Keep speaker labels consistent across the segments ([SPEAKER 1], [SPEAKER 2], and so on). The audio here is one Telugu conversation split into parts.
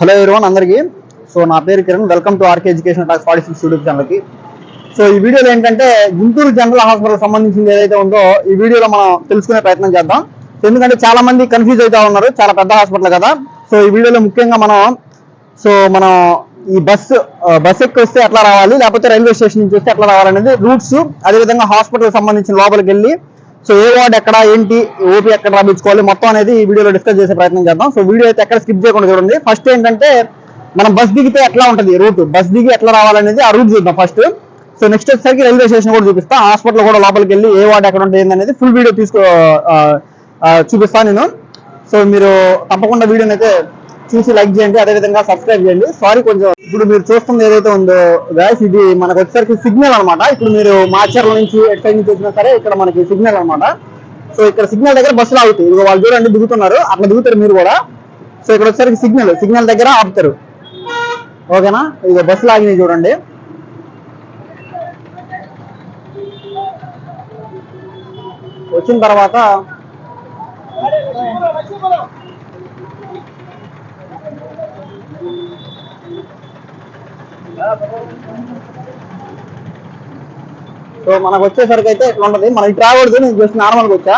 [SPEAKER 1] హలో ఎవరివన్ అందరికీ. సో నా పేరు Kiran. Welcome to RK education talks forty six YouTube ఛానల్కి సో ఈ వీడియోలో ఏంటంటే గుంటూరు జనరల్ హాస్పిటల్ సంబంధించింది ఏదైతే ఉందో ఈ వీడియోలో మనం తెలుసుకునే ప్రయత్నం చేద్దాం. ఎందుకంటే చాలా మంది కన్ఫ్యూజ్ అవుతా ఉన్నారు. చాలా పెద్ద హాస్పిటల్ కదా. సో ఈ వీడియోలో ముఖ్యంగా మనం సో మనం ఈ బస్సు బస్ ఎక్కి వస్తే ఎట్లా రావాలి? లేకపోతే రైల్వే స్టేషన్ నుంచి వస్తే ఎట్లా రావాలనేది రూట్స్ అదేవిధంగా హాస్పిటల్ సంబంధించిన లోపలికి వెళ్ళి సో ఏ వార్డ్ ఎక్కడ ఏంటి ఓపీ ఎక్కడ రాపించుకోవాలి మొత్తం అనేది ఈ వీడియోలో డిస్కస్ చేసే ప్రయత్నం చేద్దాం. సో వీడియో అయితే ఎక్కడ స్కిప్ చేయకుండా చూడండి. ఫస్ట్ ఏంటంటే మనం బస్ దిగితే ఎట్లా ఉంటుంది? రూట్. బస్ దిగి ఎట్లా రావాలనేది ఆ రూట్ చూద్దాం ఫస్ట్ సో నెక్స్ట్ వచ్చేసరికి రైల్వే స్టేషన్ కూడా చూపిస్తా. హాస్పిటల్ కూడా లోపలికి వెళ్ళి ఏ వార్డ్ ఎక్కడ ఉంటుంది అనేది ఫుల్ వీడియో తీసుకో చూపిస్తాను నేను. సో మీరు తప్పకుండా వీడియోని అయితే చూసి లైక్ చేయండి. అదే విధంగా సబ్స్క్రైబ్ చేయండి. సారీ కొంచెం ఇప్పుడు మీరు చూస్తుంది ఏదైతే ఉందో గ్యాస్ ఇది మనకు వచ్చేసరికి సిగ్నల్ అనమాట ఇప్పుడు మీరు మాచర్ల నుంచి ఎటు సైడ్ నుంచి వచ్చినా సరే ఇక్కడ మనకి సిగ్నల్ అన్నమాట. సో ఇక్కడ సిగ్నల్ దగ్గర బస్సులు ఆగుతాయి. ఇదిగో వాళ్ళు చూడండి దిగుతున్నారు. అట్లా దిగుతారు మీరు కూడా. సో ఇక్కడ వచ్చేసరికి సిగ్నల్ సిగ్నల్ దగ్గర ఆపుతారు. ఓకేనా? ఇదిగో బస్సులు ఆగినాయి చూడండి. వచ్చిన తర్వాత సో మనకు వచ్చేసరికి అయితే ఇట్లా ఉంటది? మనం ఇటు రాకూడదు నేను జస్ట్ నార్మల్గా వచ్చా?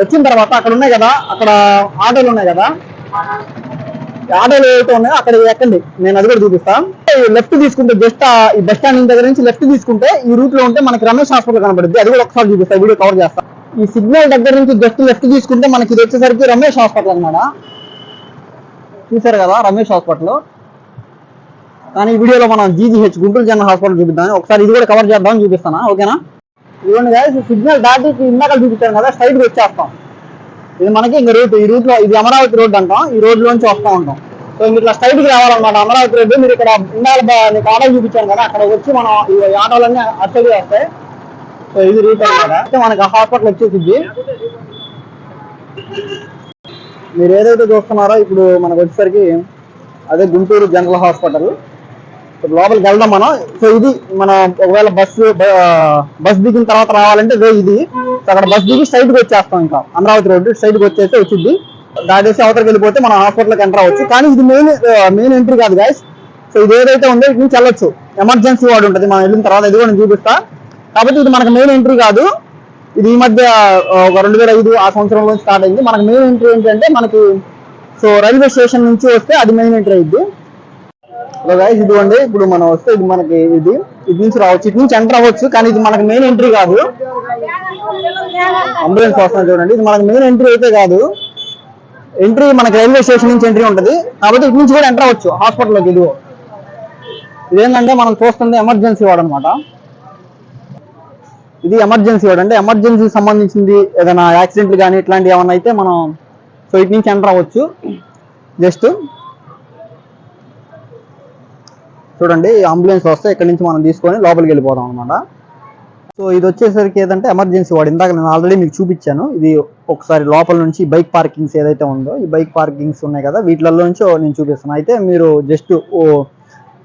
[SPEAKER 1] వచ్చిన తర్వాత అక్కడ ఉన్నాయి కదా అక్కడ ఆటోలు ఉన్నాయి కదా? ఆటోలు ఏవైతే ఉన్నాయో అక్కడ ఎక్కండి. నేను అది కూడా చూపిస్తాను లెఫ్ట్ తీసుకుంటే జస్ట్ ఈ బస్ స్టాండ్ దగ్గర నుంచి లెఫ్ట్ తీసుకుంటే ఈ రూట్లో ఉంటే మనకి రమేష్ హాస్పిటల్ కనబడుద్ది. అది కూడా ఒకసారి చూపిస్తాను వీడియో కవర్ చేస్తాను ఈ సిగ్నల్ దగ్గర నుంచి జస్ట్ లెఫ్ట్ తీసుకుంటే మనకి ఇది వచ్చేసరికి రమేష్ హాస్పిటల్ అన్నమాట. చూసారు కదా రమేష్ హాస్పిటల్? కానీ ఈ వీడియోలో మనం జీజీహెచ్ గుంటూరు జనరల్ హాస్పిటల్ చూపిద్దాం ఒకసారి ఇది కూడా కవర్ చేద్దాం చూపిస్తానా? ఓకేనా? ఇదిగోండి guys, సిగ్నల్ దాటి ఇందాక చూపించాను కదా స్ట్రైట్ వచ్చేస్తాం. ఇది మనకి ఇంక రూట్ ఈ రూట్లో ఇది అమరావతి రోడ్ అంటాం ఈ రోడ్ లోంచి వస్తూ ఉంటాం. సో మీరు ఇట్లా స్ట్రైట్కి రావాలన్నమాట అమరావతి రోడ్డు మీరు ఇక్కడ ఇందాక నీకు ఆటో చూపించాను కదా అక్కడ వచ్చి మనం ఈ ఆటోలన్నీ అసలు వస్తాయి సో ఇది రూట్ అనమాట అయితే మనకి హాస్పిటల్ వచ్చేసింది. మీరు ఏదైతే చూస్తున్నారో ఇప్పుడు మనకు వచ్చేసరికి అదే గుంటూరు జనరల్ హాస్పిటల్. లోపలికి వెళ్దాం మనం. సో ఇది మన ఒకవేళ బస్సు బస్ దిగిన తర్వాత రావాలంటే వే ఇది. సో అక్కడ బస్ దిగి స్ట్రైట్కి వచ్చేస్తాం ఇంకా. అమరావతి రోడ్డు స్ట్రైట్కి వచ్చేస్తే వచ్చింది దాటేసి అవతలకి వెళ్ళిపోతే మనం హాస్పిటల్కి ఎంటర్ అవ్వచ్చు. కానీ ఇది మెయిన్ మెయిన్ ఎంట్రీ కాదు గాయస్ సో ఇది ఏదైతే ఉందో ఇటు నుంచి వెళ్ళొచ్చు. ఎమర్జెన్సీ వార్డు ఉంటుంది. మనం వెళ్ళిన తర్వాత ఇది కూడా నేను చూపిస్తా. కాబట్టి ఇది మనకు మెయిన్ ఎంట్రీ కాదు. ఇది ఈ మధ్య ఒక రెండు వేల ఐదు ఆ సంవత్సరంలో స్టార్ట్ అయింది. మనకు మెయిన్ ఎంట్రీ ఏంటంటే మనకి సో రైల్వే స్టేషన్ నుంచి వస్తే అది మెయిన్ ఎంట్రీ అయింది గైస్ ఇదిగోండి ఇప్పుడు మనం వస్తే ఇది మనకి ఇది ఇది నుంచి రావచ్చు ఇటు నుంచి ఎంటర్ అవ్వచ్చు కానీ ఇది మనకి మెయిన్ ఎంట్రీ కాదు. అంబులెన్స్ వస్తుంది చూడండి ఇది మనకి మెయిన్ ఎంట్రీ అయితే కాదు. ఎంట్రీ మనకి రైల్వే స్టేషన్ నుంచి ఎంట్రీ ఉంటుంది. కాబట్టి ఇటు నుంచి కూడా ఎంటర్ అవ్వచ్చు హాస్పిటల్లోకి ఇదిగో. ఇదేంటంటే మనం చూస్తుంది ఎమర్జెన్సీ వార్డ్ అనమాట ఇది ఎమర్జెన్సీ వాడు అంటే ఎమర్జెన్సీ సంబంధించింది ఏదైనా యాక్సిడెంట్లు కానీ ఇట్లాంటివి ఏమైనా అయితే మనం సో ఇటు నుంచి ఎంటర్ అవ్వచ్చు. జస్ట్ చూడండి అంబులెన్స్ వస్తే ఇక్కడ నుంచి మనం తీసుకొని లోపలికి వెళ్ళిపోతాం అనమాట సో ఇది వచ్చేసరికి ఏదంటే ఎమర్జెన్సీ వార్డ్ ఇందాక నేను ఆల్రెడీ మీకు చూపించాను. ఇది ఒకసారి లోపల నుంచి బైక్ పార్కింగ్స్ ఏదైతే ఉందో ఈ బైక్ పార్కింగ్స్ ఉన్నాయి కదా వీటిలలో నుంచి నేను చూపిస్తాను. అయితే మీరు జస్ట్ ఓ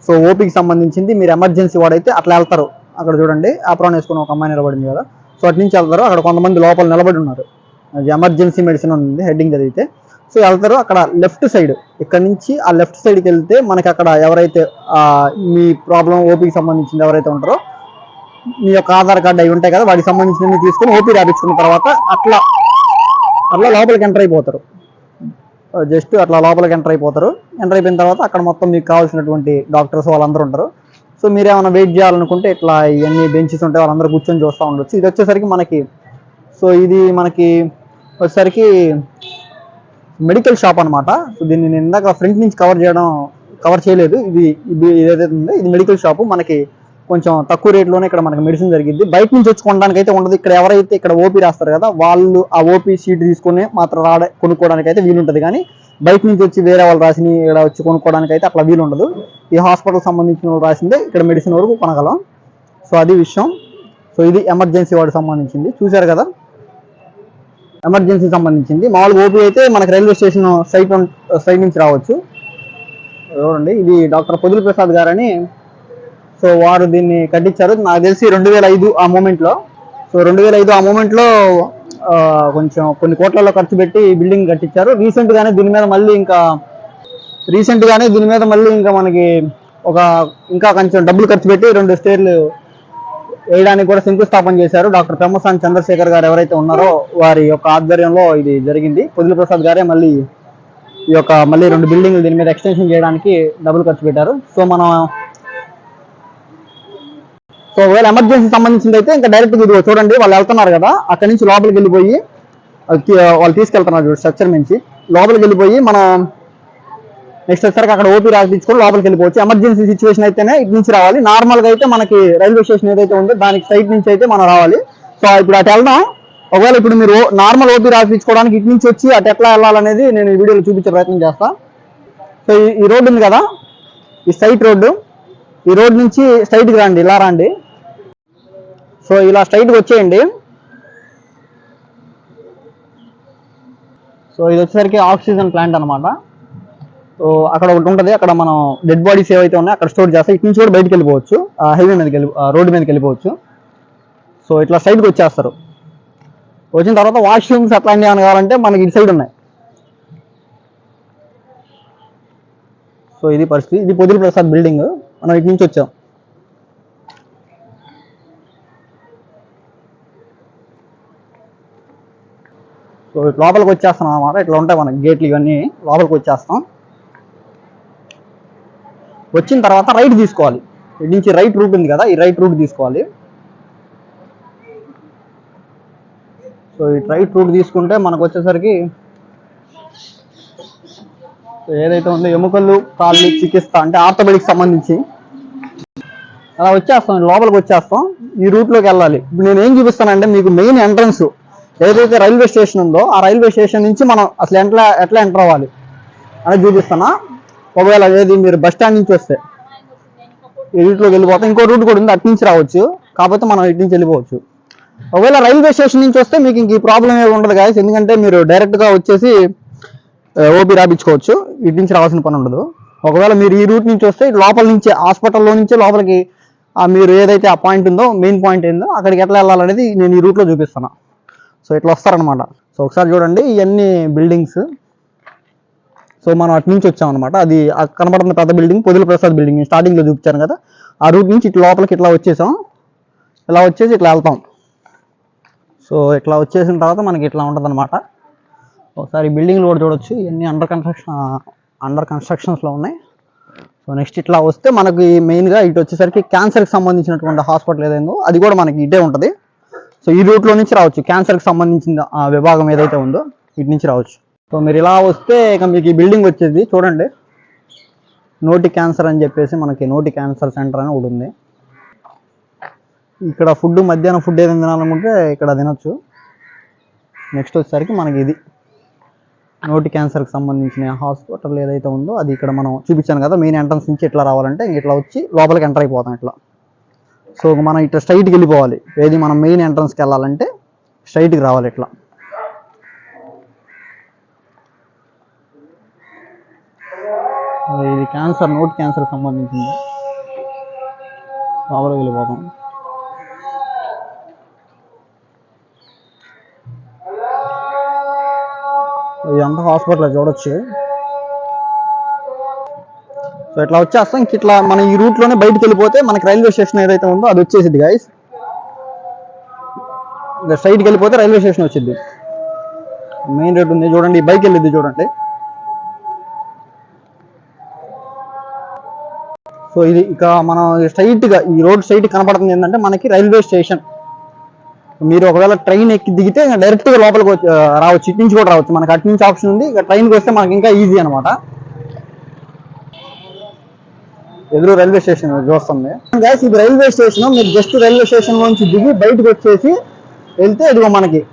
[SPEAKER 1] సో ఓపీకి సంబంధించింది మీరు ఎమర్జెన్సీ వార్డ్ అయితే అట్లా వెళ్తారు. అక్కడ చూడండి అప్రాన్ వేసుకుని ఒక అమ్మాయి నిలబడింది కదా. సో అటు నుంచి వెళ్తారు. అక్కడ కొంతమంది లోపల నిలబడి ఉన్నారు. అది ఎమర్జెన్సీ మెడిసిన్ ఉంది హెడ్డింగ్ చదివితే సో వెళ్తారు అక్కడ లెఫ్ట్ సైడ్. ఇక్కడ నుంచి ఆ లెఫ్ట్ సైడ్కి వెళ్తే మనకి అక్కడ ఎవరైతే మీ ప్రాబ్లం ఓపీకి సంబంధించింది ఎవరైతే ఉంటారో మీ యొక్క ఆధార్ కార్డు అవి ఉంటాయి కదా వాటికి సంబంధించినవి తీసుకొని ఓపీ రాపించుకున్న తర్వాత అట్లా అట్లా లోపలికి ఎంటర్ అయిపోతారు. జస్ట్ అట్లా లోపలికి ఎంటర్ అయిపోతారు. ఎంటర్ అయిపోయిన తర్వాత అక్కడ మొత్తం మీకు కావాల్సినటువంటి డాక్టర్స్ వాళ్ళందరూ ఉంటారు. సో మీరు ఏమైనా వెయిట్ చేయాలనుకుంటే ఇట్లా ఇవన్నీ బెంచెస్ ఉంటాయి వాళ్ళందరూ కూర్చొని చూస్తూ ఉండొచ్చు. ఇది వచ్చేసరికి మనకి సో ఇది మనకి వచ్చేసరికి మెడికల్ షాప్ అన్నమాట. సో దీన్ని నేను ఇందాక ఫ్రంట్ నుంచి కవర్ చేయడం కవర్ చేయలేదు. ఇది ఇది ఏదైతే ఉందో ఇది మెడికల్ షాప్. మనకి కొంచెం తక్కువ రేట్లోనే ఇక్కడ మనకి మెడిసిన్ జరిగింది. బయట నుంచి వచ్చి కొనడానికి అయితే ఉండదు. ఇక్కడ ఎవరైతే ఇక్కడ ఓపీ రాస్తారు కదా వాళ్ళు ఆ ఓపీ సీట్ తీసుకొని మాత్రం రాడ కొనుక్కోవడానికి అయితే వీలుంటుంది. కానీ బయట నుంచి వచ్చి వేరే వాళ్ళు రాసిన ఇక్కడ వచ్చి కొనుక్కోవడానికి అయితే అట్లా వీలు ఉండదు ఈ హాస్పిటల్ సంబంధించిన వాళ్ళు రాసిందే ఇక్కడ మెడిసిన్ వరకు కొనగలం. సో అది విషయం. సో ఇది ఎమర్జెన్సీ వాడికి సంబంధించింది. చూశారు కదా? ఎమర్జెన్సీ సంబంధించింది. మామూలుగా ఓపీ అయితే మనకి రైల్వే స్టేషన్ సైట్ సైట్ నుంచి రావచ్చు. చూడండి ఇది డాక్టర్ పొదులు ప్రసాద్ గారని. సో వారు దీన్ని కట్టించారు. నాకు తెలిసి రెండు వేల ఐదు ఆ మూమెంట్లో సో రెండు వేల ఐదు ఆ మూమెంట్లో కొంచెం కొన్ని కోట్లలో ఖర్చు పెట్టి బిల్డింగ్ కట్టించారు. రీసెంట్గానే దీని మీద మళ్ళీ ఇంకా రీసెంట్గానే దీని మీద మళ్ళీ ఇంకా మనకి ఒక ఇంకా కొంచెం డబ్బులు ఖర్చు పెట్టి రెండు స్టేర్లు వేయడానికి కూడా శంకుస్థాపన చేశారు. డాక్టర్ పెమ్మసాని చంద్రశేఖర్ గారు ఎవరైతే ఉన్నారో వారి యొక్క ఆధ్వర్యంలో ఇది జరిగింది. పొదిలి ప్రసాద్ గారే మళ్ళీ ఈ యొక్క మళ్ళీ రెండు బిల్డింగ్లు దీని మీద ఎక్స్టెన్షన్ చేయడానికి డబ్బులు ఖర్చు పెట్టారు. సో మనం సో ఒకవేళ ఎమర్జెన్సీ సంబంధించింది అయితే ఇంకా డైరెక్ట్ ఇది చూడండి. వాళ్ళు వెళ్తున్నారు కదా అక్కడి నుంచి లోపలికి వెళ్ళిపోయి వాళ్ళు తీసుకెళ్తున్నారు స్ట్రక్చర్ నుంచి. లోపలికి వెళ్ళిపోయి మనం నెక్స్ట్ వచ్చేసరికి అక్కడ ఓపీ రాపించుకొని లోపలికి వెళ్ళిపోవచ్చు. ఎమర్జెన్సీ సిచ్యువేషన్ అయితేనే ఇటు నుంచి రావాలి. నార్మల్గా అయితే మనకి రైల్వే స్టేషన్ ఏదైతే ఉందో దానికి సైట్ నుంచి అయితే మనం రావాలి. సో ఇప్పుడు అటు వెళ్దాం. ఒకవేళ ఇప్పుడు మీరు నార్మల్ ఓపీ రాపించుకోవడానికి ఇటు నుంచి వచ్చి అటు ఎట్లా వెళ్ళాలనేది నేను ఈ వీడియోలో చూపించే ప్రయత్నం చేస్తా. సో ఈ- రోడ్డు ఉంది కదా? ఈ స్ట్రైట్ రోడ్డు. ఈ రోడ్ నుంచి స్ట్రైట్కి రండి. ఇలా రండి. సో ఇలా స్ట్రైట్కి వచ్చేయండి. సో ఇది వచ్చేసరికి ఆక్సిజన్ ప్లాంట్ అనమాట సో అక్కడ ఒకటి ఉంటుంది. అక్కడ మనం డెడ్ బాడీస్ ఏవైతే ఉన్నాయో అక్కడ స్టోర్ చేస్తాం ఇటు నుంచి కూడా బయటకు వెళ్ళిపోవచ్చు. హైవే మీదకి వెళ్ళి రోడ్డు మీదకి వెళ్ళిపోవచ్చు. సో ఇట్లా సైడ్కి వచ్చేస్తారు. వచ్చిన తర్వాత వాష్రూమ్స్ అట్లాంటివి ఏమైనా కావాలంటే మనకి ఇటు సైడ్ ఉన్నాయి. సో ఇది పరిస్థితి. ఇది పొదిలి ప్రసాద్ బిల్డింగ్ మనం ఇటు నుంచి వచ్చాం. సో ఇటు లోపలికి వచ్చేస్తాం అన్నమాట. ఇట్లా ఉంటాయి మనకి గేట్లు ఇవన్నీ. లోపలికి వచ్చేస్తాం. వచ్చిన తర్వాత రైట్ తీసుకోవాలి. ఇటు నుంచి రైట్ రూట్ ఉంది కదా ఈ రైట్ రూట్ తీసుకోవాలి. సో ఈ రైట్ రూట్ తీసుకుంటే మనకు వచ్చేసరికి ఏదైతే ఉందో ఎముకలు కాళ్ళు చికిత్స అంటే ఆర్థోపెడిక్ సంబంధించి అలా వచ్చేస్తాం లోపలికి వచ్చేస్తాం. ఈ రూట్లోకి వెళ్ళాలి. ఇప్పుడు నేను ఏం చూపిస్తానంటే మీకు మెయిన్ ఎంట్రన్స్ ఏదైతే రైల్వే స్టేషన్ ఉందో ఆ రైల్వే స్టేషన్ నుంచి మనం అసలు ఎట్లా ఎట్లా ఎంటర్ అవ్వాలి అనేది చూపిస్తానా ఒకవేళ ఏది మీరు బస్ స్టాండ్ నుంచి వస్తే ఈ రూట్లోకి వెళ్ళిపోతాం ఇంకో రూట్ కూడా ఉంది అటు నుంచి రావచ్చు. కాకపోతే మనం ఇటు నుంచి వెళ్ళిపోవచ్చు. ఒకవేళ రైల్వే స్టేషన్ నుంచి వస్తే మీకు ఇంక ఈ ప్రాబ్లం ఏమి ఉండదు గాయస్ ఎందుకంటే మీరు డైరెక్ట్గా వచ్చేసి ఓపీ రాపించుకోవచ్చు ఇటు నుంచి రావాల్సిన పని ఉండదు. ఒకవేళ మీరు ఈ రూట్ నుంచి వస్తే లోపల నుంచి హాస్పిటల్లో నుంచి లోపలికి మీరు ఏదైతే ఆ పాయింట్ ఉందో మెయిన్ పాయింట్ ఏందో అక్కడికి ఎట్లా వెళ్ళాలనేది నేను ఈ రూట్లో చూపిస్తాను సో ఇట్లా వస్తారనమాట సో ఒకసారి చూడండి ఇవన్నీ బిల్డింగ్స్ సో మనం అటు నుంచి వచ్చాం అనమాట అది కనబడుతున్న పెద్ద బిల్డింగ్ పొదుల ప్రసాద్ బిల్డింగ్ స్టార్టింగ్లో చూపించాను కదా. ఆ రూట్ నుంచి ఇట్లా లోపలికి ఇట్లా వచ్చేసాం. ఇలా వచ్చేసి ఇట్లా వెళ్తాం. సో ఇట్లా వచ్చేసిన తర్వాత మనకి ఇట్లా ఉంటుంది అనమాట ఒకసారి బిల్డింగ్లు కూడా చూడొచ్చు. ఇవన్నీ అండర్ కన్స్ట్రక్షన్ అండర్ కన్స్ట్రక్షన్స్లో ఉన్నాయి. సో నెక్స్ట్ ఇట్లా వస్తే మనకి మెయిన్గా ఇటు వచ్చేసరికి క్యాన్సర్కి సంబంధించినటువంటి హాస్పిటల్ ఏదైందో అది కూడా మనకి ఇటే ఉంటుంది. సో ఈ రూట్లో నుంచి రావచ్చు. క్యాన్సర్కి సంబంధించిన విభాగం ఏదైతే ఉందో ఇటు నుంచి రావచ్చు. సో మీరు ఇలా వస్తే ఇక మీకు ఈ బిల్డింగ్ వచ్చేది. చూడండి. నోటి క్యాన్సర్ అని చెప్పేసి మనకి నోటి క్యాన్సర్ సెంటర్ అని ఒకటి ఉంది. ఇక్కడ ఫుడ్ మధ్యాహ్నం ఫుడ్ ఏదైనా తినాలనుకుంటే ఇక్కడ తినొచ్చు. నెక్స్ట్ వచ్చేసరికి మనకి ఇది. నోటి క్యాన్సర్కి సంబంధించిన హాస్పిటల్ ఏదైతే ఉందో అది ఇక్కడ మనం చూపించాను కదా మెయిన్ ఎంట్రన్స్ నుంచి ఇట్లా రావాలంటే ఇట్లా వచ్చి లోపలికి ఎంటర్ అయిపోతాం ఇట్లా. సో మనం ఇట్లా స్ట్రైట్కి వెళ్ళిపోవాలి. ఏది మనం మెయిన్ ఎంట్రన్స్కి వెళ్ళాలంటే స్ట్రైట్కి రావాలి ఇట్లా. ఇది క్యాన్సర్ నోట్ క్యాన్సర్ సంబంధించింది. లోపలికి వెళ్ళిపోతాం. ఇదంతా హాస్పిటల్ చూడొచ్చు. సో ఇట్లా వచ్చేస్తాం. ఇంక ఇట్లా మనం ఈ రూట్లోనే బయటకు వెళ్ళిపోతే మనకి రైల్వే స్టేషన్ ఏదైతే ఉందో అది వచ్చేసింది గైస్ ఇంకా సైడ్కి వెళ్ళిపోతే రైల్వే స్టేషన్ వచ్చింది మెయిన్ రోడ్ ఉంది. చూడండి బైక్ వెళ్ళింది చూడండి. సో ఇది ఇక మనం స్ట్రైట్గా ఈ రోడ్ స్ట్రైట్ కనపడుతుంది ఏంటంటే మనకి రైల్వే స్టేషన్. మీరు ఒకవేళ ట్రైన్ ఎక్కి దిగితే డైరెక్ట్గా లోపలికి వచ్చి- రావచ్చు. ఇటు నుంచి కూడా రావచ్చు. మనకి అటు నుంచి ఆప్షన్ ఉంది. ఇక ట్రైన్కి వస్తే మనకి ఇంకా ఈజీ అనమాట ఎదురు రైల్వే స్టేషన్ చూస్తుంది. గ్యాస్ ఇది రైల్వే స్టేషన్. మీరు జస్ట్ రైల్వే స్టేషన్ నుంచి దిగి బయటకు వచ్చేసి వెళ్తే ఇదిగో మనకి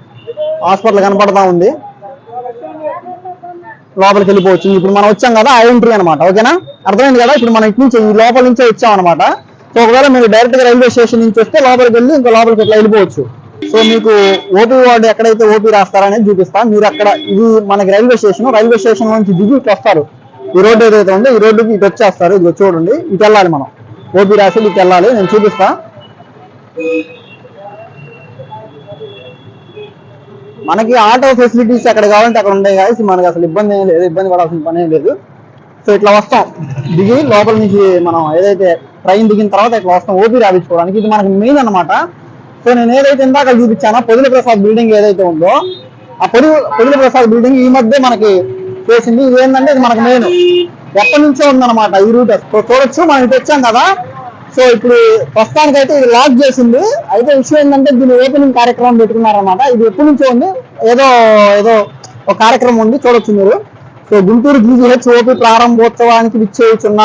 [SPEAKER 1] హాస్పిటల్ కనపడతా ఉంది. లోపలికి వెళ్ళిపోవచ్చు. ఇప్పుడు మనం వచ్చాం కదా ఆ ఎంట్రీ అనమాట ఓకేనా? అర్థమైంది కదా? ఇప్పుడు మనం ఇటు నుంచి ఈ లోపల నుంచే వచ్చాం అనమాట సో ఒకవేళ మీరు డైరెక్ట్గా రైల్వే స్టేషన్ నుంచి వస్తే లోపలికి వెళ్ళి ఇంకా లోపలికి ఇట్లా వెళ్ళిపోవచ్చు. సో మీకు ఓపీ వార్డు ఎక్కడైతే ఓపీ రాస్తారనేది చూపిస్తా. మీరు అక్కడ ఇది మనకి రైల్వే స్టేషన్ రైల్వే స్టేషన్ నుంచి దిగి ఇట్లా వస్తారు. ఈ రోడ్డు ఏదైతే ఉందో ఈ రోడ్డుకి ఇటు వచ్చేస్తారు. ఇది చూడండి ఇటు వెళ్ళాలి మనం. ఓపీ రాసి ఇటు వెళ్ళాలి నేను చూపిస్తా. మనకి ఆటో ఫెసిలిటీస్ అక్కడ కావాలంటే అక్కడ ఉంటాయి కానీ మనకి అసలు ఇబ్బంది ఏం లేదు ఇబ్బంది పడాల్సిన పని ఏం లేదు. సో ఇట్లా వస్తాం. దిగి లోపల నుంచి మనం ఏదైతే ట్రైన్ దిగిన తర్వాత ఇట్లా వస్తాం ఓపీ రాయించుకోవడానికి ఇది మనకి మెయిన్ అన్నమాట. సో నేను ఏదైతే ఇందాక చూపించానో పొదుల ప్రసాద్ బిల్డింగ్ ఏదైతే ఉందో ఆ పొది పొదుల ప్రసాద్ బిల్డింగ్ ఈ మధ్య మనకి చేసింది. ఇది ఏంటంటే ఇది మనకు మెయిన్ ఎప్పటి నుంచో ఉందన్నమాట ఈ రూట్ చూడొచ్చు మనం ఇటు వచ్చాం కదా. సో ఇప్పుడు ప్రస్తుతానికి అయితే ఇది లాక్ చేసింది. అయితే విషయం ఏంటంటే దీని ఓపెనింగ్ కార్యక్రమం పెట్టుకున్నారనమాట ఇది ఎప్పటి నుంచో ఉంది. ఏదో ఏదో ఒక కార్యక్రమం ఉంది. చూడొచ్చు మీరు. సో గుంటూరు జీజీహెచ్ ఓపీ ప్రారంభోత్సవానికి విచ్చేయుచున్న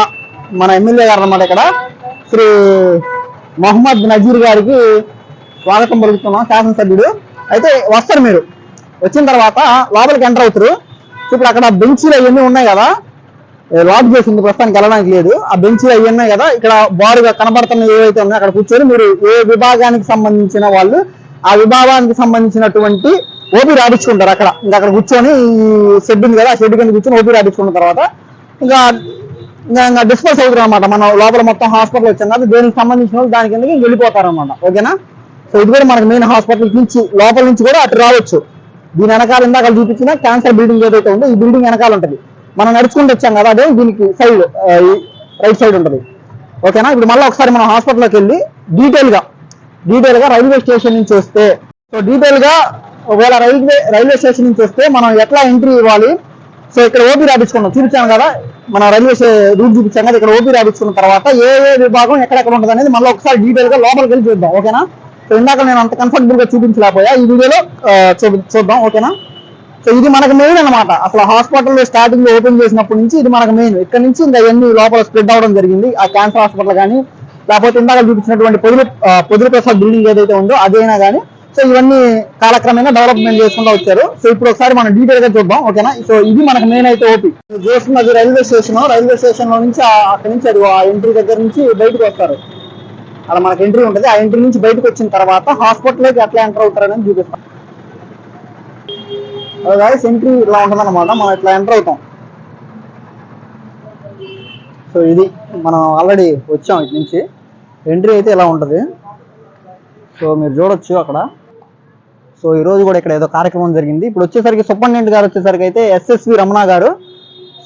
[SPEAKER 1] మన ఎమ్మెల్యే గారు అన్నమాట ఇక్కడ. శ్రీ మొహమ్మద్ నజీర్ గారికి స్వాగతం పలుకుతున్నాం శాసనసభ్యుడు. అయితే వస్తారు మీరు. వచ్చిన తర్వాత లోపలికి ఎంటర్ అవుతారు. ఇప్పుడు అక్కడ బెంచీలు అవన్నీ ఉన్నాయి కదా. లాక్ చేసింది ప్రస్తుతానికి వెళ్ళడానికి లేదు. ఆ బెంచీలు అవి ఉన్నాయి కదా ఇక్కడ బారుగా కనబడుతున్న ఏవైతే ఉన్నాయో అక్కడ కూర్చొని మీరు ఏ విభాగానికి సంబంధించిన వాళ్ళు ఆ విభాగానికి సంబంధించినటువంటి ఓపీ రాపించుకుంటారు అక్కడ. ఇంకా అక్కడ కూర్చొని ఈ షెడ్ ఉంది కదా ఆ షెడ్ కింద కూర్చొని ఓపీ రాపించుకున్న తర్వాత ఇంకా ఇంకా ఇంకా డిస్పర్స్ అవుతారు అనమాట మనం లోపల మొత్తం హాస్పిటల్ వచ్చాం కదా దేనికి సంబంధించిన వాళ్ళు దాని కిందకి వెళ్ళిపోతారు అనమాట ఓకేనా? సో ఇది కూడా మనకి మెయిన్ హాస్పిటల్ నుంచి లోపల నుంచి కూడా అటు రావచ్చు. దీని వెనకాల ఇందాక చూపించిన క్యాన్సర్ బిల్డింగ్ ఏదైతే ఉందో ఈ బిల్డింగ్ వెనకాల ఉంటుంది. మనం నడుచుకుంటూ వచ్చాం కదా అదే దీనికి సైడ్ రైట్ సైడ్ ఉంటుంది. ఓకేనా? ఇప్పుడు మళ్ళీ ఒకసారి మనం హాస్పిటల్లోకి వెళ్ళి డీటెయిల్గా డీటెయిల్గా గా రైల్వే స్టేషన్ నుంచి వస్తే సో డీటెయిల్గా ఒకవేళ రైల్వే రైల్వే స్టేషన్ నుంచి వస్తే మనం ఎట్లా ఎంట్రీ ఇవ్వాలి? సో ఇక్కడ ఓపీ రాపించుకున్నాం. చూపించాం కదా మన రైల్వే రూట్ చూపించాం కదా ఇక్కడ ఓపీ రాపించుకున్న తర్వాత ఏ ఏ విభాగం ఎక్కడెక్కడ ఉంటుంది అనేది మళ్ళీ ఒకసారి డీటెయిల్గా లోపలికి వెళ్ళి చూద్దాం. ఓకేనా? సో ఇందాక నేను అంత కంఫర్టబుల్గా చూపించలేకపోయా. ఈ వీడియోలో చూద్దాం. ఓకేనా? సో ఇది మనకు మెయిన్ అన్నమాట. అసలు హాస్పిటల్ స్టార్టింగ్లో ఓపెన్ చేసినప్పటి నుంచి ఇది మనకు మెయిన్ ఇక్కడ నుంచి ఇంకా ఇవన్నీ లోపల స్ప్రెడ్ అవడం జరిగింది. ఆ క్యాన్సర్ హాస్పిటల్ కానీ లేకపోతే ఇందాక చూపించినటువంటి పొదులు పొదులు ప్రసాద్ బిల్డింగ్ ఏదైతే ఉందో అదైనా కానీ సో ఇవన్నీ కాలక్రమేణా డెవలప్మెంట్ చేసుకుంటూ వచ్చారు. సో ఇప్పుడు ఒకసారి మనం డీటెయిల్గా చూద్దాం ఓకేనా సో ఇది మనకు మెయిన్ అయితే ఓపీ చూస్తున్నది రైల్వే స్టేషన్. రైల్వే స్టేషన్లో నుంచి అక్కడ నుంచి అది ఆ ఎంట్రీ దగ్గర నుంచి బయటకు వస్తారు. అలా మనకి ఎంట్రీ ఉంటుంది. ఆ ఎంట్రీ నుంచి బయటకు వచ్చిన తర్వాత హాస్పిటల్లోకి ఎట్లా ఎంటర్ అవుతారని చూపిస్తాం గాయస్ ఎంట్రీ ఇలా ఉంటుంది అనమాట మనం ఇట్లా ఎంటర్ అవుతాం. సో ఇది మనం ఆల్రెడీ వచ్చాం ఇటు నుంచి. ఎంట్రీ అయితే ఇలా ఉంటుంది. సో మీరు చూడొచ్చు అక్కడ. సో ఈ రోజు కూడా ఇక్కడ ఏదో కార్యక్రమం జరిగింది. ఇప్పుడు వచ్చేసరికి సూపరింటెండెంట్ గారు వచ్చేసరికి అయితే SSV Ramana garu.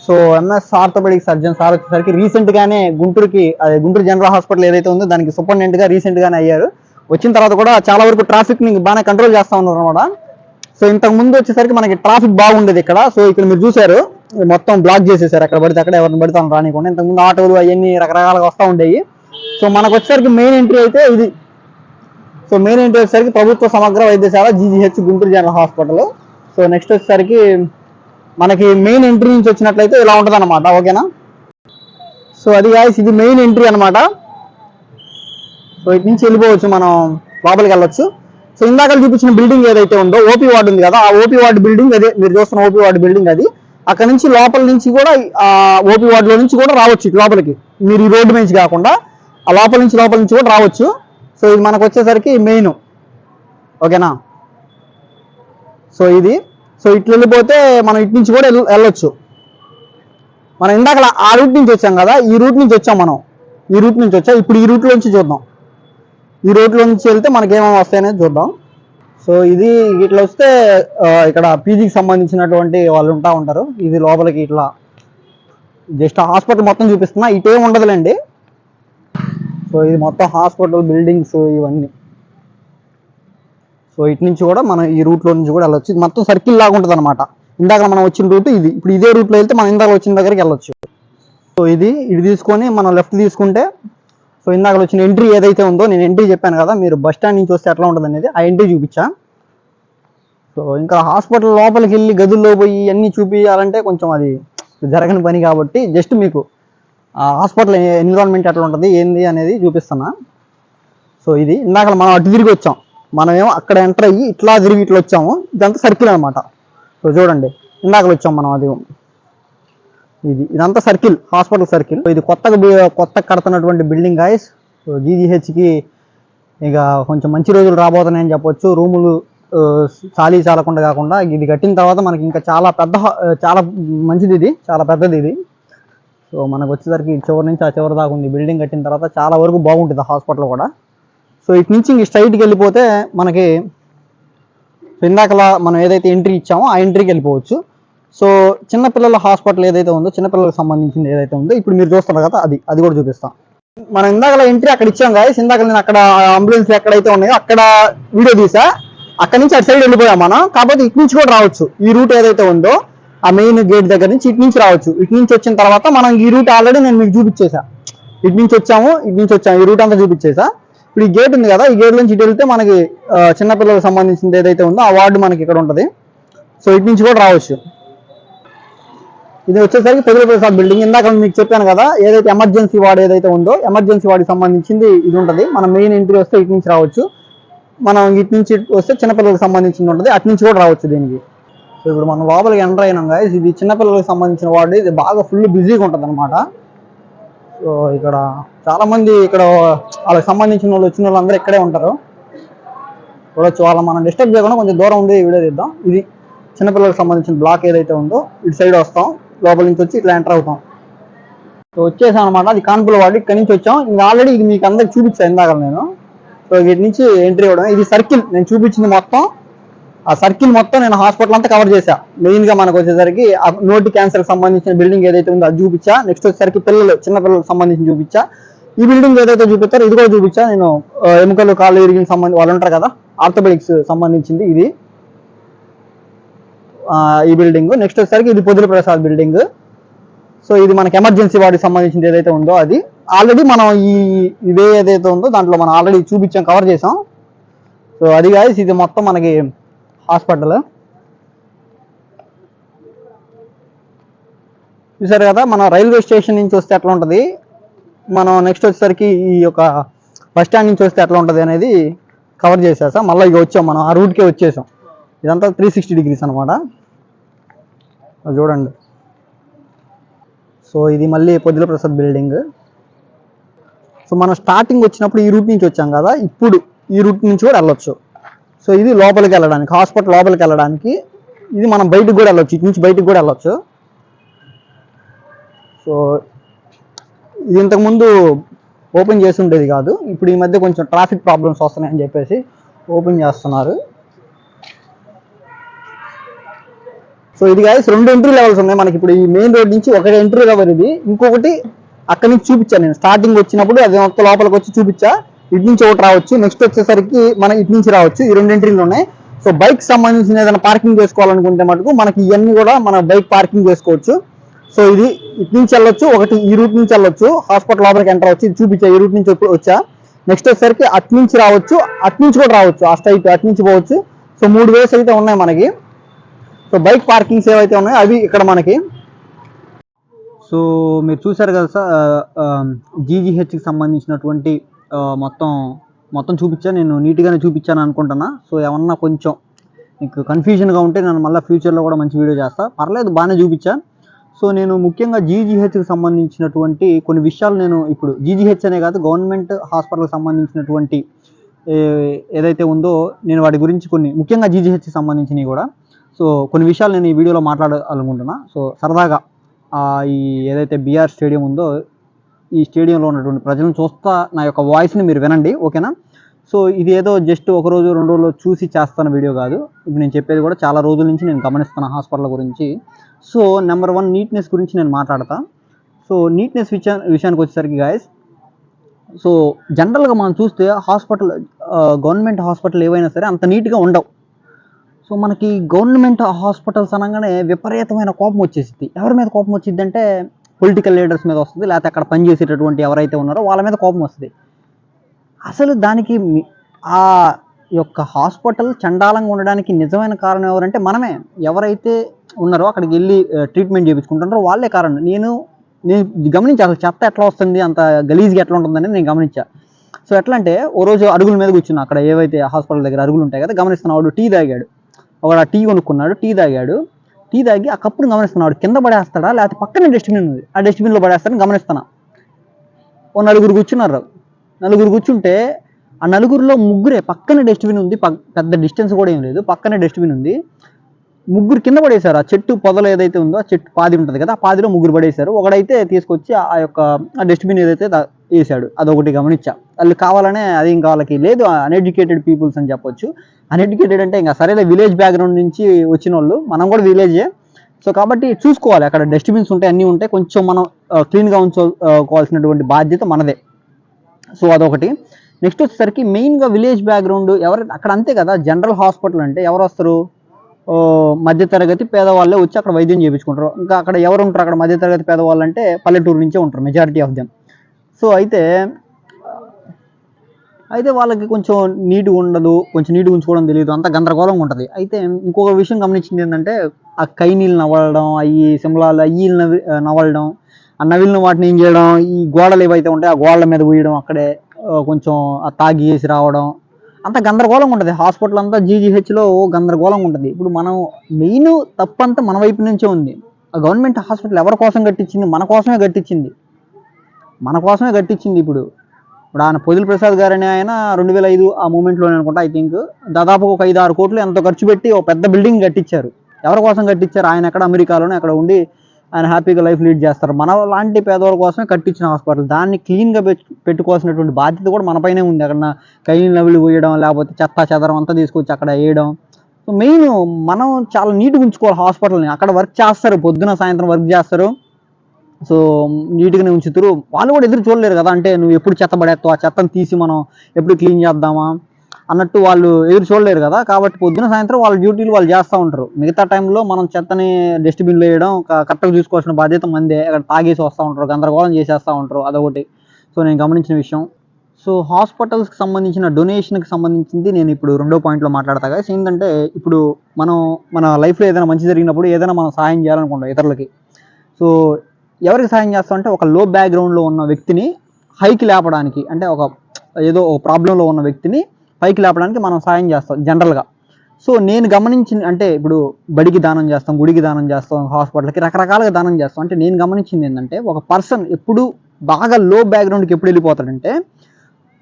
[SPEAKER 1] So MS orthopaedic surgeon sir వచ్చేసరికి రీసెంట్ గానే గుంటూరుకి అదే గుంటూరు జనరల్ హాస్పిటల్ ఏదైతే ఉందో దానికి సూపరింటెండెంట్గా రీసెంట్ గానే అయ్యారు. వచ్చిన తర్వాత కూడా చాలా వరకు ట్రాఫిక్ని బాగానే కంట్రోల్ చేస్తా ఉన్నారు అనమాట సో ఇంతకు ముందు వచ్చేసరికి మనకి ట్రాఫిక్ బాగుండేది ఇక్కడ. సో ఇక్కడ మీరు చూసారు మొత్తం బ్లాక్ చేసేసారు. అక్కడ పడితే అక్కడ ఎవరిని పడితే వాళ్ళని రానికుండా ఇంతకు ముందు ఆటోలు అవన్నీ రకరకాలుగా వస్తూ ఉండేవి. సో మనకు వచ్చేసరికి మెయిన్ ఎంట్రీ అయితే ఇది. సో మెయిన్ ఎంట్రీ వచ్చేసరికి ప్రభుత్వ సమగ్ర వైద్యశాల GGH Guntur general hospital. So next వచ్చేసరికి మనకి మెయిన్ ఎంట్రీ నుంచి వచ్చినట్లయితే ఇలా ఉంటుంది అనమాట ఓకేనా? సో అది గాయస్ ఇది మెయిన్ ఎంట్రీ అన్నమాట. సో ఇటు నుంచి వెళ్ళిపోవచ్చు మనం లోపలికి వెళ్ళొచ్చు. సో ఇందాక చూపించిన బిల్డింగ్ ఏదైతే ఉందో ఓపీ వార్డు ఉంది కదా ఆ ఓపీ వార్డు బిల్డింగ్ అదే మీరు చూస్తున్న ఓపీ వార్డు బిల్డింగ్ అది. అక్కడ నుంచి లోపల నుంచి కూడా ఆ ఓపీ వార్డులో నుంచి కూడా రావచ్చు లోపలికి. మీరు ఈ రోడ్డు నుంచి కాకుండా ఆ లోపల నుంచి లోపల నుంచి కూడా రావచ్చు. సో ఇది మనకు వచ్చేసరికి మెయిన్ ఓకేనా? సో ఇది. సో ఇట్లా వెళ్ళిపోతే మనం ఇటు నుంచి కూడా వెళ్ళొచ్చు. మనం ఇందాక ఆ రూట్ నుంచి వచ్చాం కదా ఈ రూట్ నుంచి వచ్చాం మనం. ఈ రూట్ నుంచి వచ్చాం? ఇప్పుడు ఈ రూట్ నుంచి చూద్దాం. ఈ రోడ్లో నుంచి వెళ్తే మనకి వస్తాయనేది చూద్దాం. సో ఇది ఇట్లా వస్తే ఇక్కడ పీజీకి సంబంధించినటువంటి వాళ్ళు ఉంటా ఉంటారు. ఇది లోపలికి ఇట్లా జస్ట్ హాస్పిటల్ మొత్తం చూపిస్తున్నా. ఇటేం ఉండదులేండి. సో ఇది మొత్తం హాస్పిటల్ బిల్డింగ్స్ ఇవన్నీ. సో ఇటు నుంచి కూడా మనం ఈ రూట్లో నుంచి కూడా వెళ్ళొచ్చు. ఇది మొత్తం సర్కిల్ లాగా ఉంటుంది అనమాట ఇందాక మనం వచ్చిన రూట్ ఇది. ఇప్పుడు ఇదే రూట్లో వెళ్తే మనం ఇందాక వచ్చిన దగ్గరికి వెళ్ళొచ్చు. సో ఇది ఇది తీసుకొని మనం లెఫ్ట్ తీసుకుంటే సో ఇందాక వచ్చిన ఎంట్రీ ఏదైతే ఉందో నేను ఎంట్రీ చెప్పాను కదా మీరు బస్ స్టాండ్ నుంచి వస్తే ఎట్లా ఉంటుంది అనేది ఆ ఎంట్రీ చూపించా. సో ఇంకా హాస్పిటల్ లోపలికి వెళ్ళి గదుల్లో పోయి అన్నీ చూపించాలంటే కొంచెం అది జరగని పని కాబట్టి జస్ట్ మీకు ఆ హాస్పిటల్ ఎన్విరాన్మెంట్ ఎట్లా ఉంటుంది ఏంది అనేది చూపిస్తున్నా. సో ఇది ఇందాక మనం అటు తిరిగి వచ్చాం. మనమేమో అక్కడ ఎంటర్ అయ్యి ఇట్లా తిరిగి ఇట్లా వచ్చాము. ఇదంతా సర్కిల్ అనమాట. సో చూడండి ఇందాక వచ్చాం మనం అది. ఇది ఇదంతా సర్కిల్ హాస్పిటల్ సర్కిల్. ఇది కొత్తగా కొత్తగా కడుతున్నటువంటి బిల్డింగ్ గాయస్ జీజీహెచ్కి ఇక కొంచెం మంచి రోజులు రాబోతున్నాయని చెప్పొచ్చు. రూములు చాలీ చాలకుండా కాకుండా ఇది కట్టిన తర్వాత మనకి ఇంకా చాలా పెద్ద హా- చాలా మంచిది ఇది చాలా పెద్దది ఇది. సో మనకు వచ్చేసరికి చివరి నుంచి ఆ చివరి దాకా ఉంది. బిల్డింగ్ కట్టిన తర్వాత చాలా వరకు బాగుంటుంది హాస్పిటల్ కూడా. సో ఇటు నుంచి ఇంక స్ట్రైట్కి వెళ్ళిపోతే మనకి ఇందాకలా మనం ఏదైతే ఎంట్రీ ఇచ్చామో ఆ ఎంట్రీకి వెళ్ళిపోవచ్చు. సో చిన్నపిల్లల హాస్పిటల్ ఏదైతే ఉందో చిన్నపిల్లలకు సంబంధించింది ఏదైతే ఉందో ఇప్పుడు మీరు చూస్తున్నారు కదా అది అది కూడా చూపిస్తాం. మనం ఇందాక ఎంట్రీ అక్కడ ఇచ్చాం కదా ఇందాక నేను అక్కడ అంబులెన్స్ ఎక్కడైతే ఉన్నాయో అక్కడ వీడియో తీసా. అక్కడ నుంచి అటు సైడ్ వెళ్ళిపోయాం మనం. కాకపోతే ఇటు నుంచి కూడా రావచ్చు. ఈ రూట్ ఏదైతే ఉందో ఆ మెయిన్ గేట్ దగ్గర నుంచి ఇటు నుంచి రావచ్చు. ఇటు నుంచి వచ్చిన తర్వాత మనం ఈ రూట్ ఆల్రెడీ నేను మీకు చూపించేసా. ఇటు నుంచి వచ్చాము ఇటు నుంచి వచ్చాము. ఈ రూట్ అంతా చూపించేసా. ఇప్పుడు ఈ గేట్ ఉంది కదా ఈ గేట్ నుంచి ఇటు వెళ్తే మనకి చిన్నపిల్లలకు సంబంధించింది ఏదైతే ఉందో ఆ వార్డు మనకి ఇక్కడ ఉంటుంది. సో ఇటు నుంచి కూడా రావచ్చు. ఇది వచ్చేసరికి పెద్ద ప్రసాద్ బిల్డింగ్. ఇందాక మీకు చెప్పాను కదా ఏదైతే ఎమర్జెన్సీ వార్డ్ ఏదైతే ఉందో ఎమర్జెన్సీ వార్డుకి సంబంధించింది ఇది ఉంటుంది. మనం మెయిన్ ఎంట్రీ వస్తే ఇటు నుంచి రావచ్చు. మనం ఇటు నుంచి వస్తే చిన్నపిల్లలకు సంబంధించింది ఉంటుంది. అటు నుంచి కూడా రావచ్చు దీనికి. సో ఇప్పుడు మనం లోపలికి ఎంటర్ అయినాం guys. ఇది చిన్నపిల్లలకు సంబంధించిన వార్డు. ఇది బాగా ఫుల్ బిజీగా ఉంటుంది అనమాట సో ఇక్కడ చాలామంది ఇక్కడ వాళ్ళకి సంబంధించిన వాళ్ళు వచ్చిన వాళ్ళు అందరూ ఇక్కడే ఉంటారు. చూడొచ్చు వాళ్ళ మనం డిస్టర్బ్ చేయకుండా కొంచెం దూరం ఉంది వీడియో తీద్దాం. ఇది చిన్నపిల్లలకు సంబంధించిన బ్లాక్ ఏదైతే ఉందో ఇటు సైడ్ వస్తాం. లోపల నుంచి వచ్చి ఇట్లా ఎంటర్ అవుతాం. సో వచ్చేసాం అనమాట అది కాన్పుల వాడు ఇక్కడ నుంచి వచ్చాం. ఇంకా ఆల్రెడీ ఇది మీకు అందరికి చూపించాను ఇందాక నేను. సో వీటి నుంచి ఎంట్రీ ఇవ్వడం. ఇది సర్కిల్ నేను చూపించింది మొత్తం. ఆ సర్కిల్ మొత్తం నేను హాస్పిటల్ అంతా కవర్ చేశా. మెయిన్గా మనకు వచ్చేసరికి ఆ నోటి క్యాన్సర్ సంబంధించిన బిల్డింగ్ ఏదైతే ఉందో అది చూపించా. నెక్స్ట్ వచ్చేసరికి పిల్లలు చిన్న పిల్లలకు సంబంధించి చూపించా. ఈ బిల్డింగ్ ఏదైతే చూపిస్తారో ఇది కూడా చూపించా. నేను ఎముకలు కాళ్ళు ఇరిగిన సంబంధించి వాళ్ళు ఉంటారు కదా ఆర్థోపెడిక్స్ సంబంధించింది ఇది. ఈ బిల్డింగ్ నెక్స్ట్ వచ్చేసరికి ఇది పొదుల ప్రసాద్ బిల్డింగ్ సో ఇది మనకి ఎమర్జెన్సీ వాడికి సంబంధించింది ఏదైతే ఉందో అది. ఆల్రెడీ మనం ఈ ఇదే ఏదైతే ఉందో దాంట్లో మనం ఆల్రెడీ చూపించాం కవర్ చేసాం సో అది కాదు ఇది మొత్తం మనకి హాస్పిటల్ చూసారు కదా మన రైల్వే స్టేషన్ నుంచి వస్తే ఎట్లా ఉంటుంది? మనం నెక్స్ట్ వచ్చేసరికి ఈ యొక్క బస్ స్టాండ్ నుంచి వస్తే ఎట్లా ఉంటుంది అనేది కవర్ చేసేసాం. మళ్ళీ ఇక వచ్చాం మనం ఆ రూట్కే వచ్చేసాం. ఇదంతా త్రీ సిక్స్టీ డిగ్రీస్ అనమాట చూడండి. సో ఇది మళ్ళీ పొద్దుల ప్రసాద్ బిల్డింగ్ సో మనం స్టార్టింగ్ వచ్చినప్పుడు ఈ రూట్ నుంచి వచ్చాం కదా ఇప్పుడు ఈ రూట్ నుంచి కూడా వెళ్ళొచ్చు. సో ఇది లోపలికి వెళ్ళడానికి హాస్పిటల్ లోపలికి వెళ్ళడానికి ఇది మనం బయటకు కూడా వెళ్ళొచ్చు ఇటు నుంచి బయటకు కూడా వెళ్ళొచ్చు. సో ఇది ఇంతకుముందు ఓపెన్ చేసి ఉండేది కాదు ఇప్పుడు ఈ మధ్య కొంచెం ట్రాఫిక్ ప్రాబ్లమ్స్ వస్తున్నాయని చెప్పేసి ఓపెన్ చేస్తున్నారు. సో ఇది గాయస్ రెండు ఎంట్రీ లెవెల్స్ ఉన్నాయి మనకి. ఇప్పుడు ఈ మెయిన్ రోడ్ నుంచి ఒక ఎంట్రీ లెవెల్ ఇది. ఇంకొకటి అక్కడి నుంచి చూపించాను నేను. స్టార్టింగ్ వచ్చినప్పుడు అది ఒక్క లోపలికి వచ్చి చూపించా. ఇటు నుంచి ఒకటి రావచ్చు. నెక్స్ట్ వచ్చేసరికి మన ఇటు నుంచి రావచ్చు. ఈ రెండు ఎంట్రీలు ఉన్నాయి. సో బైక్ సంబంధించిన ఏదైనా పార్కింగ్ చేసుకోవాలనుకుంటే మటుకు మనకి ఇవన్నీ కూడా మన బైక్ పార్కింగ్ చేసుకోవచ్చు. సో ఇది ఇటు నుంచి వెళ్ళొచ్చు ఒకటి ఈ రూట్ నుంచి వెళ్ళొచ్చు. హాస్పిటల్ లోపలికి ఎంటర్ అవచ్చు ఇది చూపించా ఈ రూట్ నుంచి వచ్చా నెక్స్ట్ వచ్చేసరికి అటు నుంచి రావచ్చు. అటు నుంచి కూడా రావచ్చు. ఆ స్ట్రైట్ అటు నుంచి పోవచ్చు. సో మూడు వేస్ అయితే ఉన్నాయి మనకి. సో బైక్ పార్కింగ్స్ ఏవైతే ఉన్నాయో అవి ఇక్కడ మనకి. సో మీరు చూసారు కదా సార్ జీజీహెచ్కి సంబంధించినటువంటి మొత్తం మొత్తం చూపించా నేను నీట్గానే చూపించాను అనుకుంటున్నా. సో ఏమన్నా కొంచెం మీకు కన్ఫ్యూజన్గా ఉంటే నేను మళ్ళీ ఫ్యూచర్లో కూడా మంచి వీడియో చేస్తా. పర్లేదు బాగానే చూపించా. సో నేను ముఖ్యంగా జీజీహెచ్కి సంబంధించినటువంటి కొన్ని విషయాలు నేను ఇప్పుడు జీజీహెచ్ అనే కాదు గవర్నమెంట్ హాస్పిటల్కి సంబంధించినటువంటి ఏదైతే ఉందో నేను వాటి గురించి కొన్ని ముఖ్యంగా జీజీహెచ్కి సంబంధించినవి కూడా. సో కొన్ని విషయాలు నేను ఈ వీడియోలో మాట్లాడాలనుకుంటున్నా. సో సరదాగా ఈ ఏదైతే బీఆర్ స్టేడియం ఉందో ఈ స్టేడియంలో ఉన్నటువంటి ప్రజలను చూస్తా నా యొక్క వాయిస్ని మీరు వినండి ఓకేనా? సో ఇది ఏదో జస్ట్ ఒక రోజు రెండు రోజుల్లో చూసి చేస్తున్న వీడియో కాదు. ఇప్పుడు నేను చెప్పేది కూడా చాలా రోజుల నుంచి నేను గమనిస్తున్న హాస్పిటల్ గురించి. సో నెంబర్ వన్ నీట్నెస్ గురించి నేను మాట్లాడతా. సో నీట్నెస్ విషయా విషయానికి వచ్చేసరికి గాయస్ సో జనరల్గా మనం చూస్తే హాస్పిటల్ గవర్నమెంట్ హాస్పిటల్ ఏవైనా సరే అంత నీట్గా ఉండవు. సో మనకి గవర్నమెంట్ హాస్పిటల్స్ అనగానే విపరీతమైన కోపం వచ్చేసింది ఎవరి మీద కోపం వచ్చింది అంటే పొలిటికల్ లీడర్స్ మీద వస్తుంది లేకపోతే అక్కడ పనిచేసేటటువంటి ఎవరైతే ఉన్నారో వాళ్ళ మీద కోపం వస్తుంది. అసలు దానికి ఆ యొక్క హాస్పిటల్ చండాలంగా ఉండడానికి నిజమైన కారణం ఎవరంటే మనమే. ఎవరైతే ఉన్నారో అక్కడికి వెళ్ళి ట్రీట్మెంట్ చేయించుకుంటున్నారో వాళ్ళే కారణం. నేను నేను గమనించా అసలు చెత్త ఎట్లా వస్తుంది అంత గలీజ్గా ఎట్లా ఉంటుందని నేను గమనించా. సో ఎట్లా అంటే ఓ రోజు అరుగుల మీద కూర్చున్నా. అక్కడ ఏవైతే హాస్పిటల్ దగ్గర అరుగులు ఉంటాయి కదా గమనిస్తున్నాడు టీ తాగాడు. ఒకడు ఆ టీ కొనుక్కున్నాడు టీ తాగాడు. టీ తాగి ఆ కప్పును గమనిస్తున్నాడు. కింద పడేస్తాడా లేకపోతే పక్కనే డస్ట్బిన్ ఉంది. ఆ డస్ట్బిన్లో పడేస్తాడని గమనిస్తున్నా. ఓ నలుగురు కూర్చున్నారు. నలుగురు కూర్చుంటే ఆ నలుగురిలో ముగ్గురే పక్కనే డస్ట్బిన్ ఉంది. పెద్ద డిస్టెన్స్ కూడా ఏం లేదు. పక్కనే డస్ట్బిన్ ఉంది. ముగ్గురు కింద పడేశారు. ఆ చెట్టు పొదలు ఏదైతే ఉందో ఆ చెట్టు పాది ఉంటుంది కదా ఆ పాదిలో ముగ్గురు పడేశారు. ఒకడైతే తీసుకొచ్చి ఆ ఆ యొక్క ఆ డస్ట్బిన్ ఏదైతే వేశాడు. వేసాడు అదొకటి గమనించా. వాళ్ళు కావాలనే అది ఇంకా వాళ్ళకి లేదు. అన్ఎడ్యుకేటెడ్ పీపుల్స్ అని చెప్పొచ్చు. అన్ఎడ్యుకేటెడ్ అంటే ఇంకా సరేలే విలేజ్ బ్యాక్గ్రౌండ్ నుంచి వచ్చిన వాళ్ళు మనం కూడా విలేజే సో కాబట్టి చూసుకోవాలి. అక్కడ డస్ట్బిన్స్ ఉంటాయి అన్నీ ఉంటాయి. కొంచెం మనం క్లీన్గా ఉంచుకోవాల్సినటువంటి బాధ్యత మనదే. సో అదొకటి. నెక్స్ట్ వచ్చేసరికి మెయిన్గా విలేజ్ బ్యాక్గ్రౌండ్ ఎవరు అక్కడ అంతే కదా. జనరల్ హాస్పిటల్ అంటే ఎవరు వస్తారు? మధ్యతరగతి పేదవాళ్ళే వచ్చి అక్కడ వైద్యం చేయించుకుంటారు. ఇంకా అక్కడ ఎవరు ఉంటారు? అక్కడ మధ్యతరగతి పేదవాళ్ళు అంటే పల్లెటూరు నుంచే ఉంటారు మెజారిటీ ఆఫ్ దెమ్ సో అయితే అయితే వాళ్ళకి కొంచెం నీట్గా ఉండదు కొంచెం నీట్గా ఉంచుకోవడం తెలియదు అంత గందరగోళంగా ఉంటుంది. అయితే ఇంకొక విషయం గమనించింది ఏంటంటే ఆ కై నీళ్ళు నవ్వడం అవి సిమ్లాలు అయ్యి నవ్వి నవ్వడం ఆ నవిలిన వాటిని ఏం చేయడం ఈ గోడలు ఏవైతే ఉంటాయో ఆ గోడల మీద పోయడం అక్కడే కొంచెం ఆ తాగి వేసి రావడం అంత గందరగోళంగా ఉంటుంది. హాస్పిటల్ అంతా జీజీహెచ్లో గందరగోళంగా ఉంటుంది. ఇప్పుడు మనం మెయిన్ తప్పంతా మన వైపు నుంచే ఉంది. ఆ గవర్నమెంట్ హాస్పిటల్ ఎవరి కోసం కట్టించింది? మన కోసమే కట్టించింది. మన కోసమే కట్టించింది ఇప్పుడు. ఇప్పుడు ఆయన పొదిలి ప్రసాద్ గారు అనే ఆయన రెండు వేల ఐదు ఆ మూమెంట్లోనే అనుకుంటా ఐ థింక్ దాదాపు ఒక ఐదు ఆరు కోట్లు ఎంతో ఖర్చు పెట్టి ఒక పెద్ద బిల్డింగ్ కట్టించారు. ఎవరి కోసం కట్టించారు? ఆయన ఎక్కడ? అమెరికాలోనే అక్కడ ఉండి ఆయన హ్యాపీగా లైఫ్ లీడ్ చేస్తారు. మన లాంటి పేదవాళ్ళ కోసమే కట్టించిన హాస్పిటల్. దాన్ని క్లీన్గా పెట్టుకోవాల్సినటువంటి బాధ్యత కూడా మనపైనే ఉంది. అక్కడ కైలు నవ్వులు పోయడం లేకపోతే చెత్త చెదరం అంతా తీసుకొచ్చి అక్కడ వేయడం. సో మెయిన్ మనం చాలా నీట్గా ఉంచుకోవాలి హాస్పిటల్ని. అక్కడ వర్క్ చేస్తారు. పొద్దున సాయంత్రం వర్క్ చేస్తారు. సో నీట్గానే ఉంచుతారు. వాళ్ళు కూడా ఎదురు చూడలేరు కదా అంటే నువ్వు ఎప్పుడు చెత్త పడేస్తావు ఆ చెత్తను తీసి మనం ఎప్పుడు క్లీన్ చేద్దామా అన్నట్టు వాళ్ళు ఎదురు చూడలేరు కదా. కాబట్టి పొద్దున సాయంత్రం వాళ్ళ డ్యూటీలు వాళ్ళు చేస్తూ ఉంటారు. మిగతా టైంలో మనం చెత్తని డస్ట్బిన్లో వేయడం కరెక్ట్గా చూసుకోవాల్సిన బాధ్యత మందే. అక్కడ తాగేసి వస్తూ ఉంటారు గందరగోళం చేసేస్తూ ఉంటారు అదొకటి. సో నేను గమనించిన విషయం. సో హాస్పిటల్స్కి సంబంధించిన డొనేషన్కి సంబంధించింది నేను ఇప్పుడు రెండో పాయింట్లో మాట్లాడతా కదా ఏంటంటే ఇప్పుడు మనం మన లైఫ్లో ఏదైనా మంచి జరిగినప్పుడు ఏదైనా మనం సాయం చేయాలనుకుంటాం ఇతరులకి. సో ఎవరికి సహాయం చేస్తాం అంటే ఒక లో బ్యాక్గ్రౌండ్లో ఉన్న వ్యక్తిని హైకి లేపడానికి అంటే ఒక ఏదో ఒక ప్రాబ్లంలో ఉన్న వ్యక్తిని పైకి లేపడానికి మనం సాయం చేస్తాం జనరల్గా సో నేను గమనించిన అంటే ఇప్పుడు బడికి దానం చేస్తాం గుడికి దానం చేస్తాం హాస్పిటల్కి రకరకాలుగా దానం చేస్తాం. అంటే నేను గమనించింది ఏంటంటే ఒక పర్సన్ ఎప్పుడు బాగా లో బ్యాక్గ్రౌండ్కి ఎప్పుడు వెళ్ళిపోతాడంటే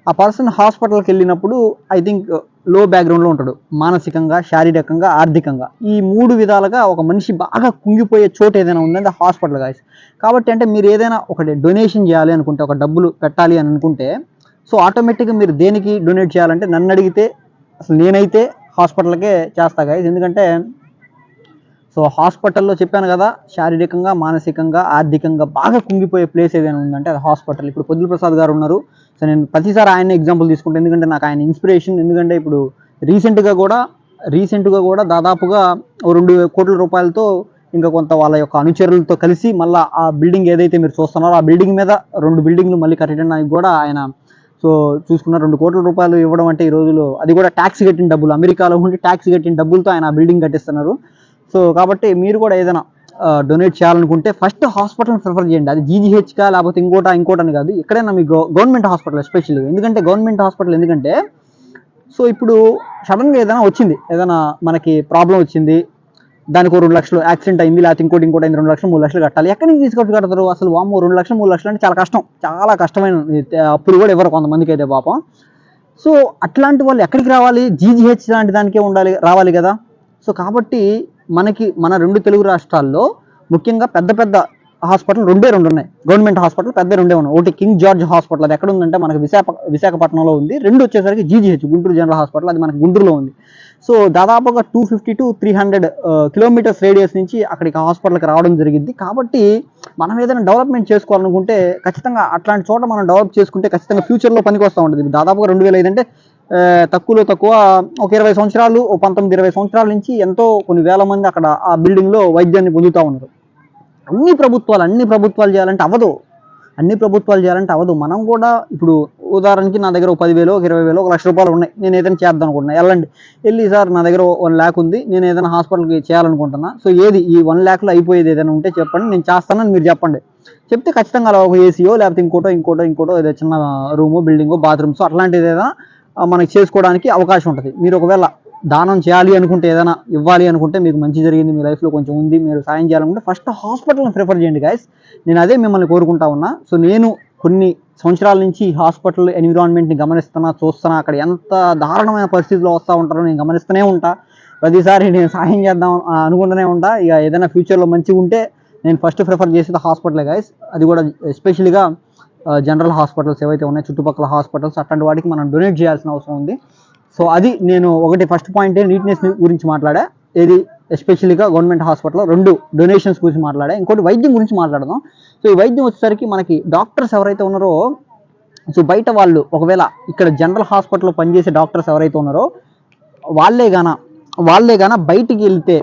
[SPEAKER 1] ఆ పర్సన్ హాస్పిటల్కి వెళ్ళినప్పుడు ఐ థింక్లో బ్యాక్గ్రౌండ్లో ఉంటాడు. మానసికంగా శారీరకంగా ఆర్థికంగా. ఈ మూడు విధాలుగా ఒక మనిషి బాగా కుంగిపోయే చోటు ఏదైనా ఉందంటే హాస్పిటల్ గాయస్ కాబట్టి అంటే మీరు ఏదైనా ఒకటి డొనేషన్ చేయాలి అనుకుంటే ఒక డబ్బులు పెట్టాలి అని అనుకుంటే సో ఆటోమేటిక్గా మీరు దేనికి డొనేట్ చేయాలంటే నన్ను అడిగితే అసలు నేనైతే హాస్పిటల్కే చేస్తా గాయస్ ఎందుకంటే సో హాస్పిటల్లో చెప్పాను కదా శారీరకంగా మానసికంగా ఆర్థికంగా బాగా కుంగిపోయే ప్లేస్ ఏదైనా ఉందంటే అది హాస్పిటల్. ఇప్పుడు పొద్దుల ప్రసాద్ గారు ఉన్నారు. సో నేను ప్రతిసారి ఆయన ఎగ్జాంపుల్ తీసుకుంటాను ఎందుకంటే నాకు ఆయన ఇన్స్పిరేషన్ ఎందుకంటే ఇప్పుడు రీసెంట్గా కూడా రీసెంట్గా కూడా దాదాపుగా రెండు కోట్ల రూపాయలతో ఇంకా కొంత వాళ్ళ యొక్క అనుచరులతో కలిసి మళ్ళీ ఆ బిల్డింగ్ ఏదైతే మీరు చూస్తున్నారో ఆ బిల్డింగ్ మీద రెండు బిల్డింగ్లు మళ్ళీ కట్టడానికి కూడా ఆయన సో చూసుకున్న రెండు కోట్ల రూపాయలు ఇవ్వడం అంటే ఈ రోజులో అది కూడా ట్యాక్స్ కట్టిన డబ్బులు. అమెరికాలో ఉండి ట్యాక్స్ కట్టిన డబ్బులతో ఆయన ఆ బిల్డింగ్ కట్టిస్తున్నారు. సో కాబట్టి మీరు కూడా ఏదైనా డొనేట్ చేయాలనుకుంటే ఫస్ట్ హాస్పిటల్ని ప్రిఫర్ చేయండి. అది జీజీహెచ్కా లేకపోతే ఇంకోట ఇంకోటని కాదు. ఎక్కడైనా మీ గవర్నమెంట్ హాస్పిటల్ ఎస్పెషల్లీ ఎందుకంటే గవర్నమెంట్ హాస్పిటల్ ఎందుకంటే సో ఇప్పుడు సడన్గా ఏదైనా వచ్చింది. ఏదైనా మనకి ప్రాబ్లం వచ్చింది. దానికి ఒక రెండు లక్షలు యాక్సిడెంట్ అయింది లేకపోతే ఇంకోటి ఇంకోటి అయింది రెండు లక్షలు మూడు లక్షలు కట్టాలి. ఎక్కడి నుంచి తీసుకొచ్చి కడతారు? అసలు వాము రెండు లక్షలు మూడు లక్షలు అంటే చాలా కష్టం. చాలా కష్టమైన అప్పుడు కూడా ఎవరు కొంతమందికి అయితే పాపం. సో అట్లాంటి వాళ్ళు ఎక్కడికి రావాలి? జీజీహెచ్ లాంటి దానికే ఉండాలి రావాలి కదా. సో కాబట్టి మనకి మన రెండు తెలుగు రాష్ట్రాల్లో ముఖ్యంగా పెద్ద పెద్ద హాస్పిటల్ రెండే రెండు ఉన్నాయి. గవర్నమెంట్ హాస్పిటల్ పెద్ద రెండే ఉన్నాయి. ఒకటి కింగ్ జార్జ్ హాస్పిటల్ అది ఎక్కడ ఉందంటే మనకి విశాఖ విశాఖపట్నంలో ఉంది. రెండు వచ్చేసరికి జీజీహెచ్ గుంటూరు జనరల్ హాస్పిటల్ అది మనకి గుంటూరులో ఉంది. సో దాదాపుగా two fifty to three hundred kilometres radius నుంచి అక్కడికి హాస్పిటల్కి రావడం జరిగింది. కాబట్టి మనం ఏదైనా డెవలప్మెంట్ చేసుకోవాలనుకుంటే ఖచ్చితంగా అట్లాంటి చోట మనం డెవలప్ చేసుకుంటే ఖచ్చితంగా ఫ్యూచర్లో పనికి వస్తూ ఉంటుంది. దాదాపుగా రెండు వేల ఐదు అంటే తక్కువలో తక్కువ ఒక ఇరవై సంవత్సరాలు ఒక పంతొమ్మిది ఇరవై సంవత్సరాల నుంచి ఎంతో కొన్ని వేల మంది అక్కడ ఆ బిల్డింగ్లో వైద్యాన్ని పొందుతూ ఉన్నారు. అన్ని ప్రభుత్వాలు అన్ని ప్రభుత్వాలు చేయాలంటే అవ్వదు. అన్ని ప్రభుత్వాలు చేయాలంటే అవ్వదు. మనం కూడా ఇప్పుడు ఉదాహరణకి నా దగ్గర ఒక పదివేలు ఒక ఇరవై వేలు ఒక లక్ష రూపాయలు ఉన్నాయి. నేను ఏదైనా చేద్దాం అనుకుంటున్నా. వెళ్ళండి. వెళ్ళి సార్ నా దగ్గర వన్ ల్యాక్ ఉంది. నేను ఏదైనా హాస్పిటల్కి చేయాలనుకుంటున్నా. సో ఏది? ఈ వన్ ల్యాక్లో అయిపోయేది ఏదైనా ఉంటే చెప్పండి. నేను చేస్తానని మీరు చెప్పండి. చెప్తే ఖచ్చితంగా అలా ఒక ఏసీయో లేకపోతే ఇంకోటో ఇంకోటో ఇంకోటో ఏదో చిన్న రూమో బిల్డింగో బాత్రూమ్స్ అట్లాంటిది ఏదైనా మనకి చేసుకోవడానికి అవకాశం ఉంటుంది. మీరు ఒకవేళ దానం చేయాలి అనుకుంటే ఏదైనా ఇవ్వాలి అనుకుంటే మీకు మంచి జరిగింది మీ లైఫ్లో కొంచెం ఉంది మీరు సాయం చేయాలనుకుంటే ఫస్ట్ హాస్పిటల్ని ప్రిఫర్ చేయండి గాయస్ నేను అదే మిమ్మల్ని కోరుకుంటా ఉన్నా. సో నేను కొన్ని సంవత్సరాల నుంచి ఈ హాస్పిటల్ ఎన్విరాన్మెంట్ని గమనిస్తున్నా చూస్తున్నా. అక్కడ ఎంత దారుణమైన పరిస్థితిలో వస్తూ ఉంటారో నేను గమనిస్తూనే ఉంటా. ప్రతిసారి నేను సాయం చేద్దాం అనుకుంటూనే ఉంటా. ఇక ఏదైనా ఫ్యూచర్లో మంచిగా ఉంటే నేను ఫస్ట్ ప్రిఫర్ చేసేది హాస్పిటలే గాయస్ అది కూడా ఎస్పెషల్గా జనరల్ హాస్పిటల్స్ ఏవైతే ఉన్నాయో చుట్టుపక్కల హాస్పిటల్స్ అట్లాంటి వాటికి మనం డొనేట్ చేయాల్సిన అవసరం ఉంది. సో అది నేను ఒకటి ఫస్ట్ పాయింట్ నీట్నెస్ గురించి మాట్లాడా. ఏది? ఎస్పెషల్గా గవర్నమెంట్ హాస్పిటల్లో రెండు డొనేషన్స్ గురించి మాట్లాడా. ఇంకోటి వైద్యం గురించి మాట్లాడదాం. సో ఈ వైద్యం వచ్చేసరికి మనకి డాక్టర్స్ ఎవరైతే ఉన్నారో సో బయట వాళ్ళు ఒకవేళ ఇక్కడ జనరల్ హాస్పిటల్లో పనిచేసే డాక్టర్స్ ఎవరైతే ఉన్నారో వాళ్ళే గాన వాళ్ళే గాన బయటికి వెళ్తే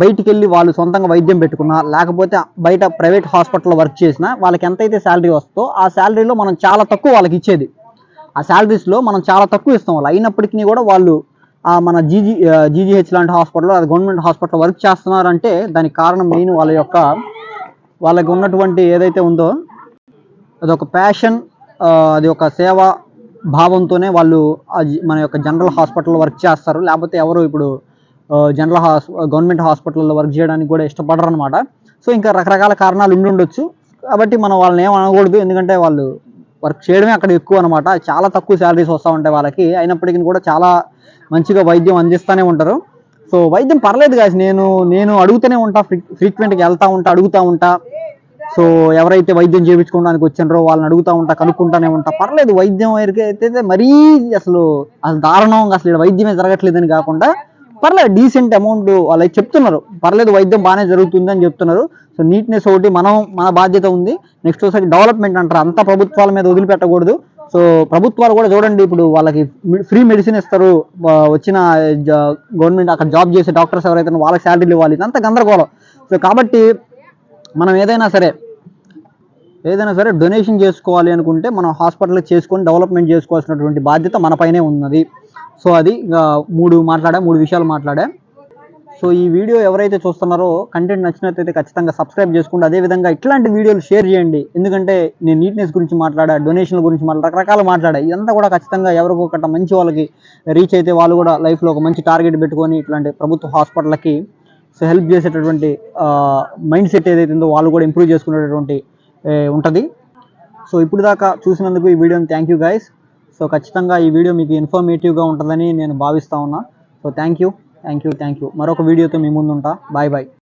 [SPEAKER 1] బయటికి వెళ్ళి వాళ్ళు సొంతంగా వైద్యం పెట్టుకున్నా లేకపోతే బయట ప్రైవేట్ హాస్పిటల్లో వర్క్ చేసినా వాళ్ళకి ఎంతైతే శాలరీ వస్తుందో ఆ శాలరీలో మనం చాలా తక్కువ వాళ్ళకి ఇచ్చేది. ఆ శాలరీస్లో మనం చాలా తక్కువ ఇస్తాం వాళ్ళు అయినప్పటికీ కూడా వాళ్ళు ఆ మన జీజీ జీజీహెచ్ లాంటి హాస్పిటల్లో అది గవర్నమెంట్ హాస్పిటల్ వర్క్ చేస్తున్నారంటే దానికి కారణం మెయిన్ వాళ్ళ యొక్క వాళ్ళకి ఉన్నటువంటి ఏదైతే ఉందో అదొక ప్యాషన్ అది ఒక సేవ భావంతోనే వాళ్ళు మన యొక్క జనరల్ హాస్పిటల్లో వర్క్ చేస్తారు. లేకపోతే ఎవరు ఇప్పుడు జనరల్ హాస్ గవర్నమెంట్ హాస్పిటల్లో వర్క్ చేయడానికి కూడా ఇష్టపడరు అనమాట సో ఇంకా రకరకాల కారణాలు ఉండి ఉండొచ్చు. కాబట్టి మనం వాళ్ళని ఏం అనకూడదు. ఎందుకంటే వాళ్ళు వర్క్ చేయడమే అక్కడ ఎక్కువ అనమాట చాలా తక్కువ శాలరీస్ వస్తూ ఉంటాయి వాళ్ళకి. అయినప్పటికీ కూడా చాలా మంచిగా వైద్యం అందిస్తూనే ఉంటారు. సో వైద్యం పర్లేదు కాదు నేను నేను అడుగుతూనే ఉంటా. ఫ్రీ ఫ్రీక్వెంట్గా వెళ్తా ఉంటా అడుగుతూ ఉంటా. సో ఎవరైతే వైద్యం చేయించుకోవడానికి వచ్చినారో వాళ్ళని అడుగుతూ ఉంటా కనుక్కుంటానే ఉంటా. పర్లేదు వైద్యం వరకు అయితే మరీ అసలు అసలు దారుణం అసలు వైద్యమే జరగట్లేదని కాకుండా పర్లేదు డీసెంట్ అమౌంట్ వాళ్ళు చెప్తున్నారు. పర్లేదు వైద్యం బాగానే జరుగుతుంది అని చెప్తున్నారు. సో నీట్నెస్ ఒకటి మనం మన బాధ్యత ఉంది. నెక్స్ట్ ఒకసారి డెవలప్మెంట్ అంటారు. అంతా ప్రభుత్వాల మీద వదిలిపెట్టకూడదు. సో ప్రభుత్వాలు కూడా చూడండి ఇప్పుడు వాళ్ళకి ఫ్రీ మెడిసిన్ ఇస్తారు. వచ్చిన గవర్నమెంట్ అక్కడ జాబ్ చేసే డాక్టర్స్ ఎవరైతే వాళ్ళకి శాలరీలు ఇవ్వాలి ఇదంతా గందరగోళం. సో కాబట్టి మనం ఏదైనా సరే ఏదైనా సరే డొనేషన్ చేసుకోవాలి అనుకుంటే మనం హాస్పిటల్కి చేసుకొని డెవలప్మెంట్ చేసుకోవాల్సినటువంటి బాధ్యత మనపైనే ఉన్నది. సో అది మూడు మాట్లాడా మూడు విషయాలు మాట్లాడా. సో ఈ వీడియో ఎవరైతే చూస్తున్నారో కంటెంట్ నచ్చినట్లయితే ఖచ్చితంగా సబ్స్క్రైబ్ చేసుకోండి అదేవిధంగా ఇట్లాంటి వీడియోలు షేర్ చేయండి. ఎందుకంటే నేను నీట్నెస్ గురించి మాట్లాడా డొనేషన్ల గురించి మాట్లాడా రకరకాల మాట్లాడా ఇదంతా కూడా ఖచ్చితంగా ఎవరికొకట మంచి వాళ్ళకి రీచ్ అయితే వాళ్ళు కూడా లైఫ్లో ఒక మంచి టార్గెట్ పెట్టుకొని ఇట్లాంటి ప్రభుత్వ హాస్పిటల్కి సో హెల్ప్ చేసేటటువంటి మైండ్ సెట్ ఏదైతే ఉందో వాళ్ళు కూడా ఇంప్రూవ్ చేసుకునేటటువంటి ఉంటుంది. సో ఇప్పుడు దాకా చూసినందుకు ఈ వీడియోని థ్యాంక్ యూ గైస్ సో ఖచ్చితంగా ఈ వీడియో మీకు ఇన్ఫర్మేటివ్గా ఉంటుందని నేను భావిస్తా ఉన్నా. So thank you thank you thank you మరొక వీడియోతో మీ ముందు ఉంటా బాయ్ బాయ్